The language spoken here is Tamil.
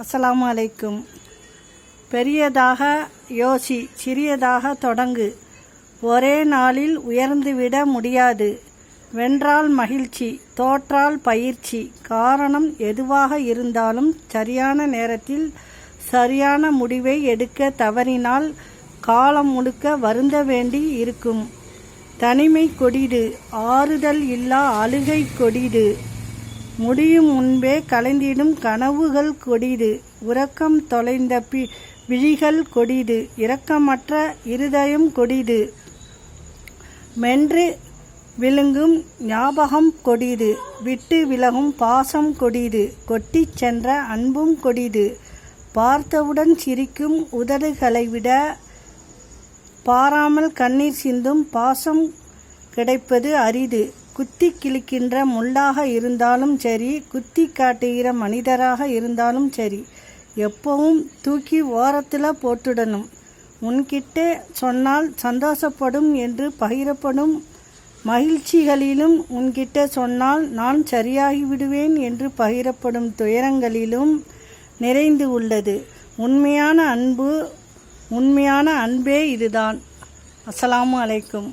அஸ்லாம் அலைக்கும். பெரியதாக யோசி சிறியதாக தொடங்கு. ஒரே நாளில் உயர்ந்துவிட முடியாது. வென்றால் மகிழ்ச்சி தோற்றால் பயிற்சி. காரணம் எதுவாக இருந்தாலும் சரியான நேரத்தில் சரியான முடிவை எடுக்க தவறினால் காலம் முழுக்க வருந்த வேண்டி இருக்கும். தனிமை கொடிது ஆறுதல் இல்லா அழுகை கொடிது முடியும் முன்பே கலைந்திடும் கனவுகள் கொடிது. உறக்கம் தொலைந்த பி விழிகள் கொடிது. இரக்கமற்ற இருதயம் கொடிது. மென்று விழுங்கும் ஞாபகம் கொடிது. விட்டு விலகும் பாசம் கொடிது. கொட்டிச் சென்ற அன்பும் கொடிது. பார்த்தவுடன் சிரிக்கும் உதடுகளை விட பாராமல் கண்ணீர் சிந்தும் பாசம் கிடைப்பது அரிது. குத்தி கிழிக்கின்ற முள்ளாக இருந்தாலும் சரி குத்தி காட்டுகிற மனிதராக இருந்தாலும் சரி எப்பவும் தூக்கி ஓரத்தில் போட்டுடணும். உன்கிட்ட சொன்னால் சந்தோஷப்படும் என்று பகிரப்படும் மகிழ்ச்சிகளிலும் உன்கிட்ட சொன்னால் நான் சரியாகிவிடுவேன் என்று பகிரப்படும் துயரங்களிலும் நிறைந்து உள்ளது. உண்மையான அன்பு உண்மையான அன்பே இதுதான். அஸ்ஸலாமு அலைக்கும்.